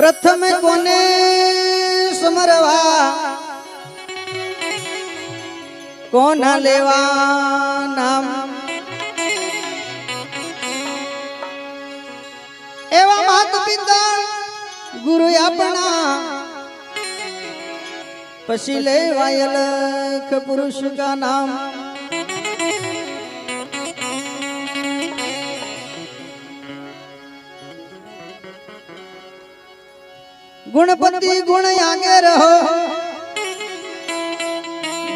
પ્રથમ કોને સમરવા? કોના લેવા નામ? એવા માત પિતા ગુરુ આપણા પછી લેવાયલ પુરુષ કા નામ? ગુણપતિ ગુણ આગે રહો।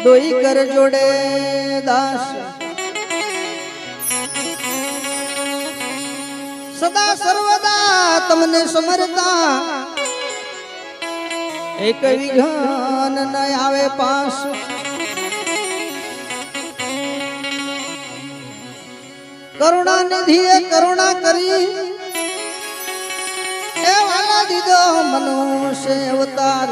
દોઈ કર જોડે દાસ। સદા સર્વદા તમને સમરતા। એક વિઘન ન આવે પાસ। કરુણા નિધિએ કરુણા કરી। દીધો મનુષ્ય અવતાર.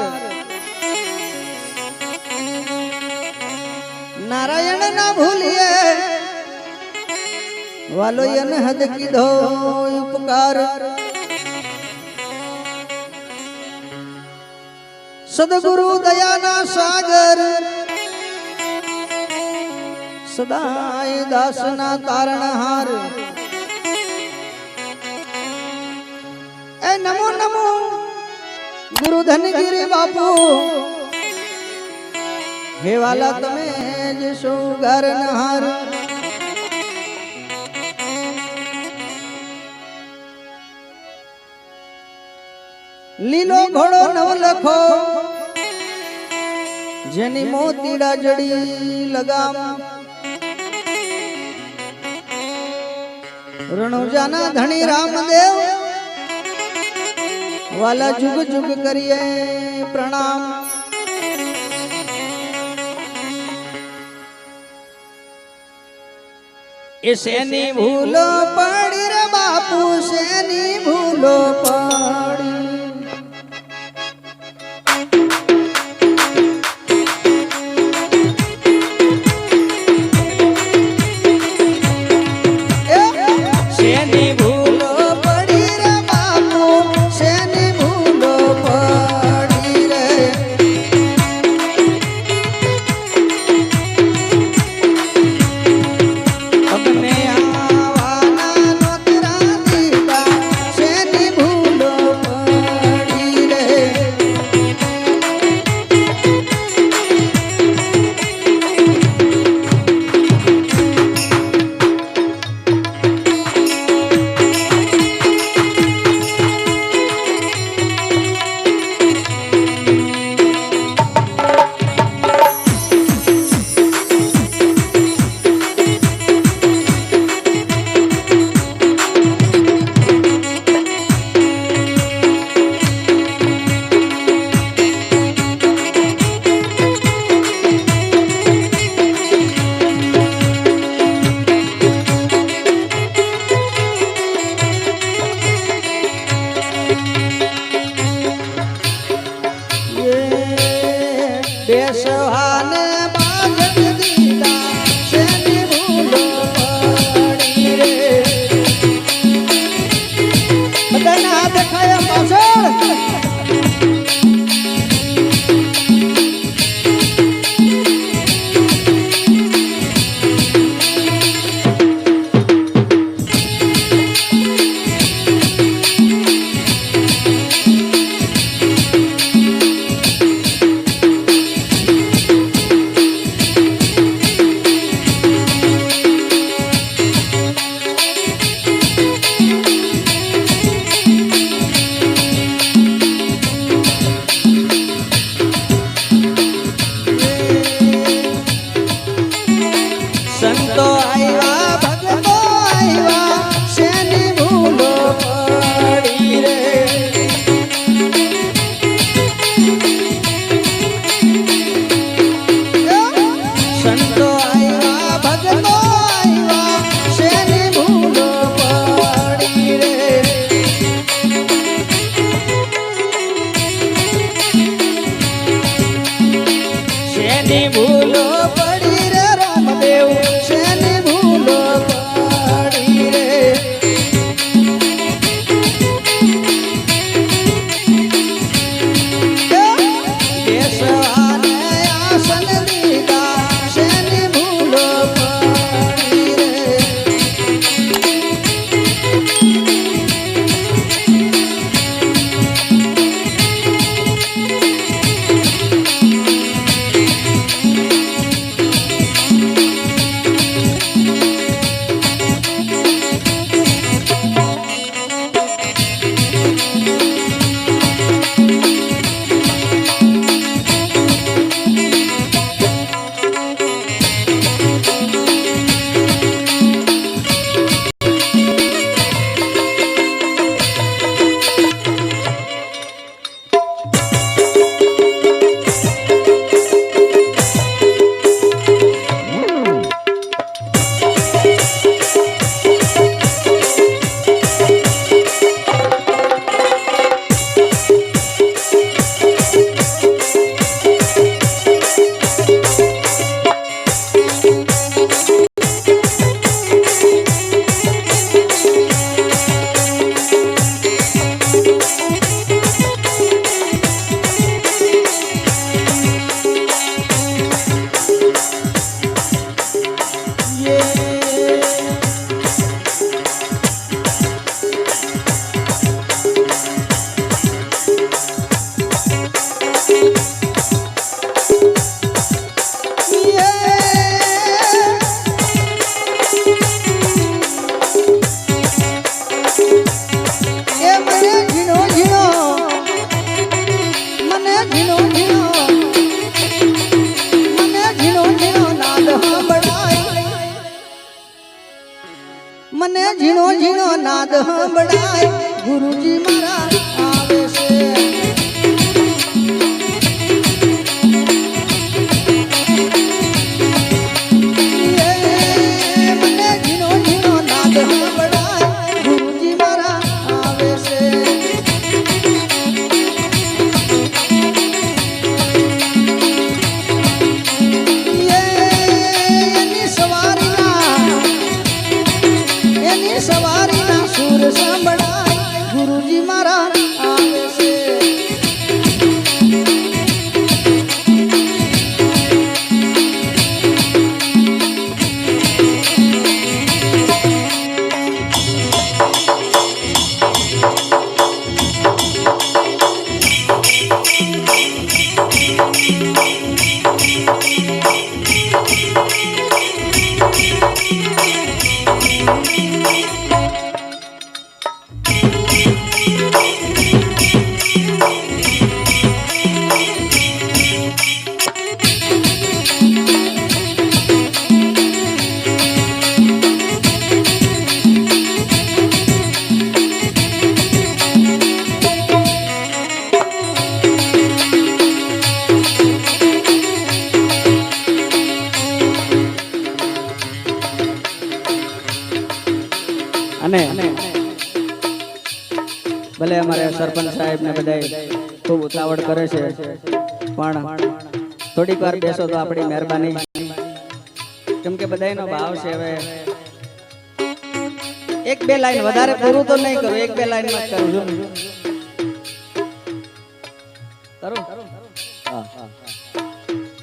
નારાયણ ના ભૂલીએ વાલો એને હદ કીધો ઉપકાર. સદગુરુ દયાના સાગર, સદાય દાસના તારણહાર. એ નમો નમો ગુરુ ધનગીરી બાપુ હે વાલા તમે જ સુગર નહાર લીલો ઘોડો નવ લખો જેની મોતીડા જડી લગામ રણુજાના ધણી રામદેવ વાલા જુગ જુગ કરીએ પ્રણામ. એ શેની ભૂલો પડી રે બાપુ શેની ભૂલો પડી? શેની Yeah, so hot. I love you. મને ઝીણો ઝીણો નાદ સંભળાય. ગુરુજી મારા અને ભલે અમારે સરપંચ સાહેબ ને બધા ખૂબ ઉતાવળ કરે છે, પણ થોડીક વાર બેસો તો આપણી મહેરબાની. કેમ કે બધાનો ભાવ છે હવે. એક બે લાઈન વધારે પૂરું તો નહીં કરું, એક બે લાઈનમાં કરું છું.